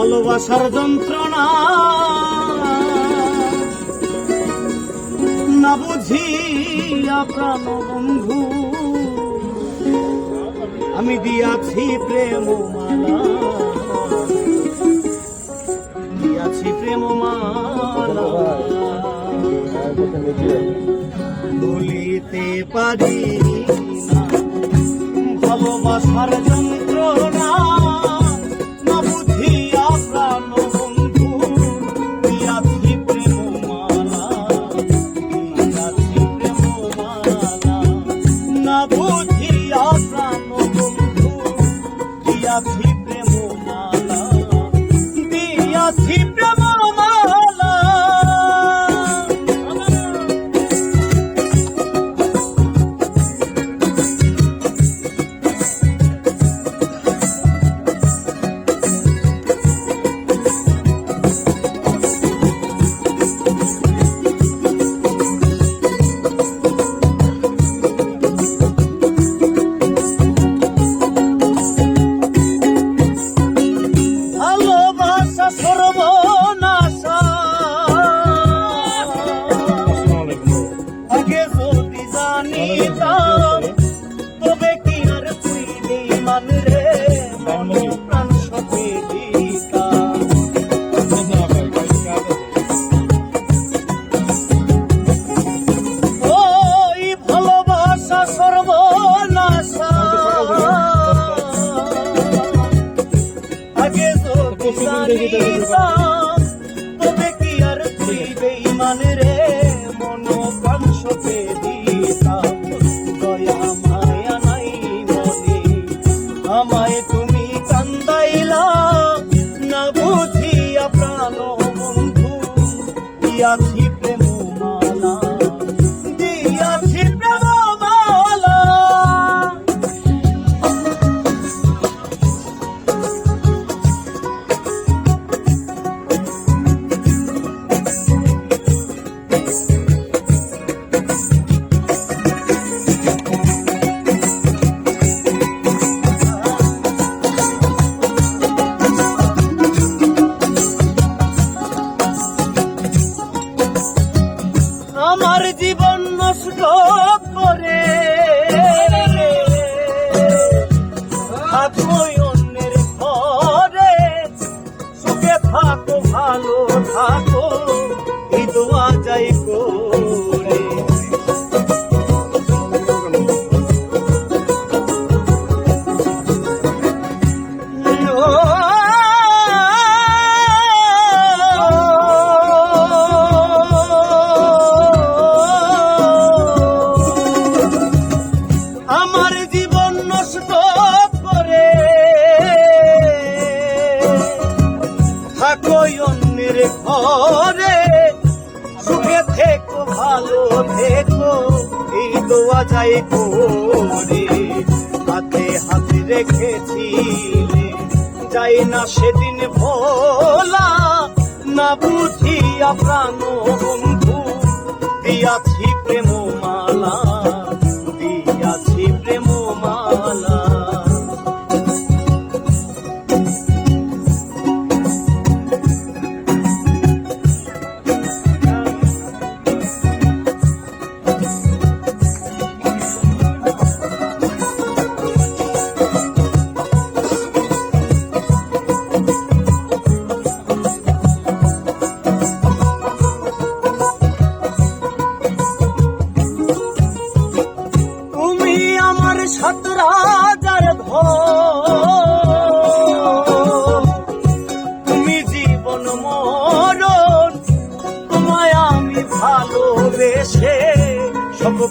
ভালোবাসার যন্ত্রণা। না বুঝি প্রাণ বন্ধু আমি দিয়াছি প্রেম দিয়াছি প্রেম মালিতে পারি ভালোবাসার Siempre Thank you. কই অন্যের ঘরে। সুখে থেকো, ভালো থেকো, এই দোয়া যাই করে। হাতে হাতে রেখেছি যাই না সেদিন ভোলা, না বুঝিয়া প্রাণ বন্ধু, দিয়াছি প্রেম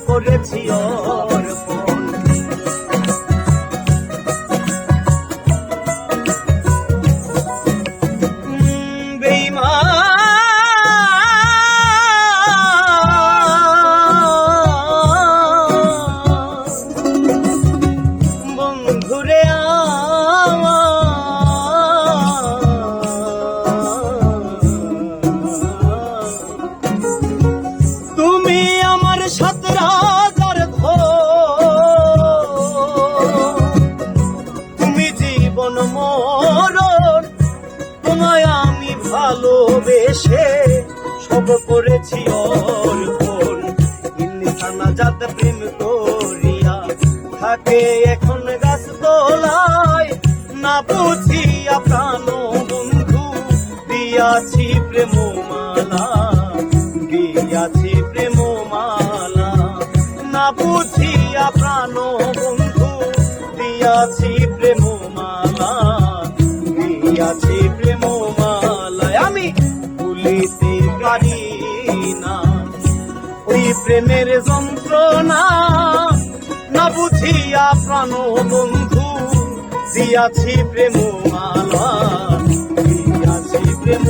করেছিও ভালোবেসে সব করেছি অর্পণ ইনসানা জাত প্রেম করিয়া থাকে এখন গাছ তোলায় না বুঝিয়া প্রাণ বন্ধু দিয়াছি প্রেম মালা দিয়াছি প্রেম মালা না বুঝিয়া প্রাণ বন্ধু দিয়াছি প্রেম মালা দিয়াছি প্রেমের যন্ত্রণা না বুঝিয়া প্রাণ বন্ধু দিয়াছি প্রেম মালা দিয়াছি প্রেম